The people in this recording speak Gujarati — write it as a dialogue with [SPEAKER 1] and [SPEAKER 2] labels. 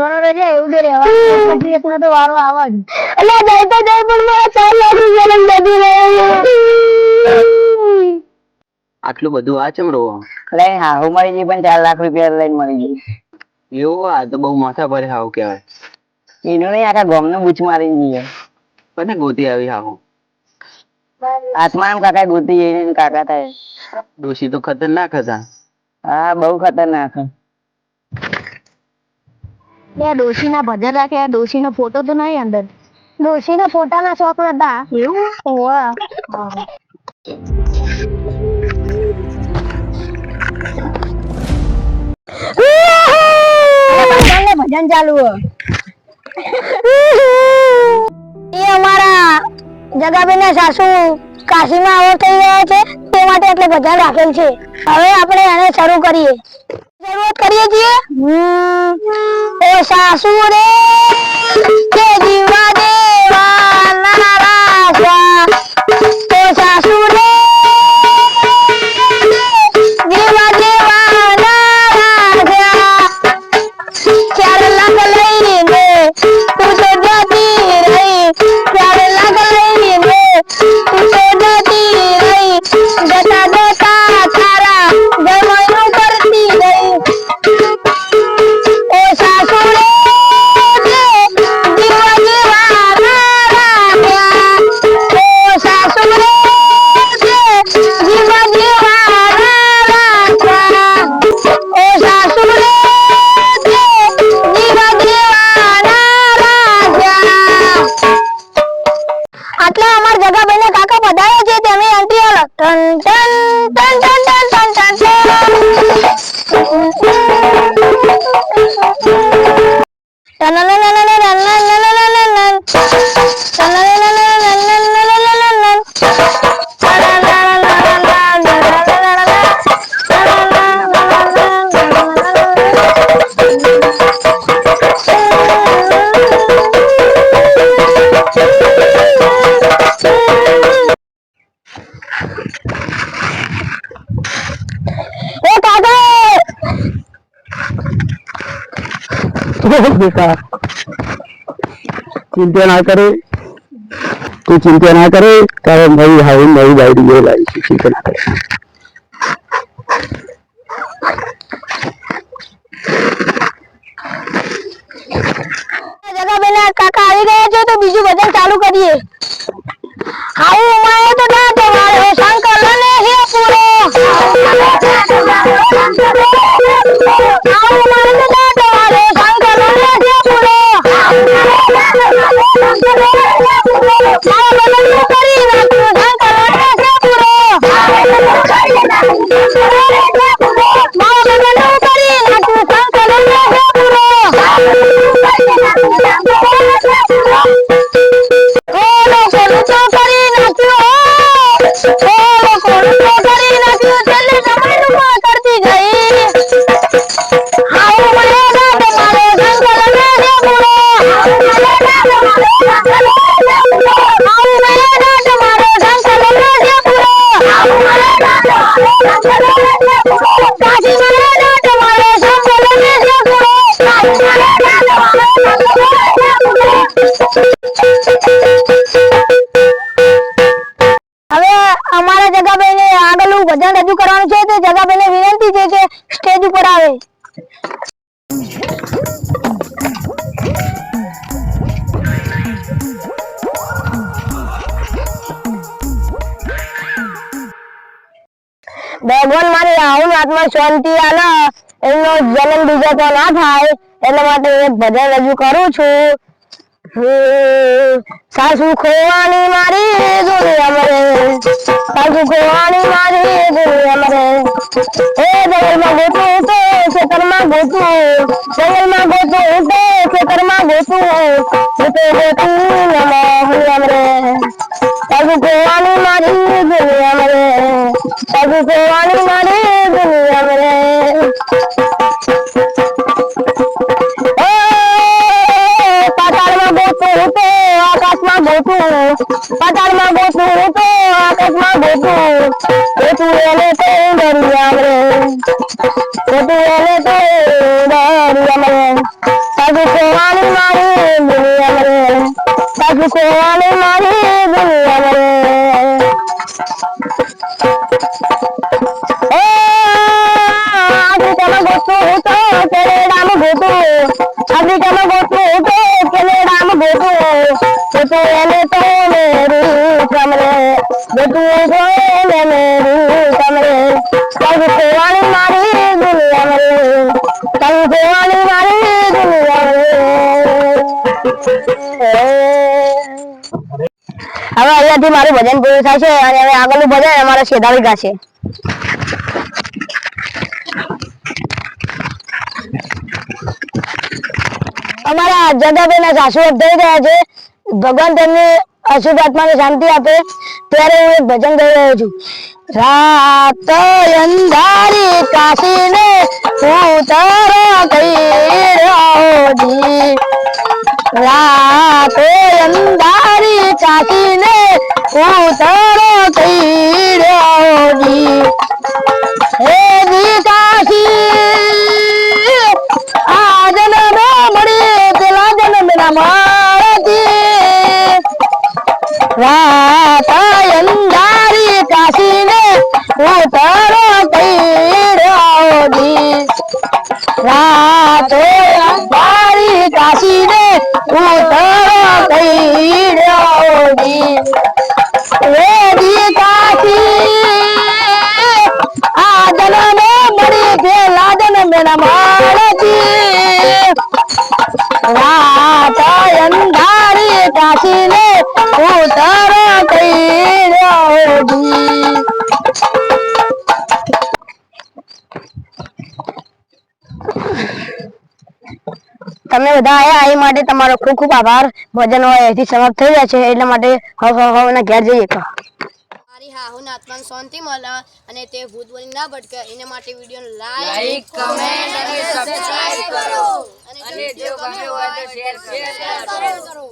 [SPEAKER 1] છે એવું તો રહેવા પછી એકનો તો વારો આવે જ. એટલે જઈ તો જઈ પણ મારા ચાર લાખ રૂપિયા જતી રહી.
[SPEAKER 2] આટલું બધું આ ચમ રો
[SPEAKER 3] એટલે હા હું મળી ગઈ પણ ચાર લાખ રૂપિયા લઈને મળી ગઈ
[SPEAKER 2] એવો? આ તો બહુ માથા ભરે હાવ કહેવાય.
[SPEAKER 3] એનો નહીં આખા ગામનો બૂચ મારી ગઈ
[SPEAKER 2] કોને ગોતી આવી હાવ?
[SPEAKER 3] આત્મા કાકા ગોતી જઈને કાકા થાય.
[SPEAKER 2] ડોશી તો ખતરનાક હતા.
[SPEAKER 3] હા બહુ ખતરનાક
[SPEAKER 1] બે ડોશીના ભજન રાખે આ ડોશીનો ફોટો તો નહીં અંદર. ડોશીના ફોટાના શોખ હતા. એવું હોવા ભજન ચાલુ. એ અમારા જગાબેન સાસુ કાશીમાં આવો થઈ ગયા છે. માટે રાખેલ છે. હવે આપણે એને શરૂ કરીએ. શરૂઆત કરીએ છીએ. ઓ સાસુ રે કે જીવા દેવા રાખ્યા. ઓ સાસુ રે જીવા આટલા અમાર જગાભાઈને કાકા બધાએ છે તેમે આંટી હાલો ટન ટન ટન ટન ટન ટન એ
[SPEAKER 3] બેટા ચિંતા ના કરે તું ચિંતા ના કરે તારે નવી હાવ નવી ગાડી લાવી ચિંતા ના કરે
[SPEAKER 1] જગાબેન કાકા આવી ગયા છે તો બીજું વજન ચાલુ કરીએ હવે અમારા જગાભાઈને આગળનું ભજન રજૂ કરવાનું છે તો જગાભાઈને વિનંતી છે કે સ્ટેજ ઉપર આવે. ભગવાન મારી રાહુલ, આત્મા શાંતિ આલે એમનો જન્મ બીજો તો ના થાય. એટલા માટે એક ભજન રજૂ કરું છું. હમ, સાસુ ખોવાની મારી દુનિયા મરે સાસુ ખોવાની મારી દુનિયા મરે એ જંગલમાં ગોતું તો ખેતરમાં ગોતું. જંગલમાં ગોતું તો ખેતરમાં ગોતું. ગોતે ગોતું નમા હુલિયા મરે સાસુ ખોવાની મારી દુનિયા મરે સાસુ ખોવાની కొడుయలు తోడారియమల తగుకోవాలి మరి దునియమల తగుకోవాలి మరి దునియమల ఓ అది తమ గొట్టుతో కెలేడాము గొట్టు అది తమ గొట్టుతో కెలేడాము గొట్టు గొట్టుయలు తోలేరు కమలే గొట్టుయలు తోలేరు અહીંયાથી મારું ભજન પૂરું થાય છે અને હવે આગળનું ભજન અમારા શેધાળી ગાશે. અમારા જગાબેન સાસુ થઈ રહ્યા છે. ભગવાન તેમને અશુભ આત્માને શાંતિ આપે. ત્યારે હું એક ભજન ગાઈ રહ્યો છું. રાત અંધારી કાશીને હું તારા કહી રહ્યો રાતે અંધારી ચાકીને ઉતરો કઈ તમે બધા આયા એ માટે તમારો ખૂબ ખૂબ આભાર. ભજન હોય અહીંથી સમાપ્ત થઈ જાય છે એટલા માટે હવ હવ હવે ઘેર જઈએ કહો
[SPEAKER 4] મારી હાહુના આત્માને શાંતિ મળે અને તે ભૂત બની ના ભટકે એના માટે વીડિયો લાઈક કમેન્ટ અને સબસ્ક્રાઇબ કરો. અને જો ગમ્યું હોય તો શેર કરો.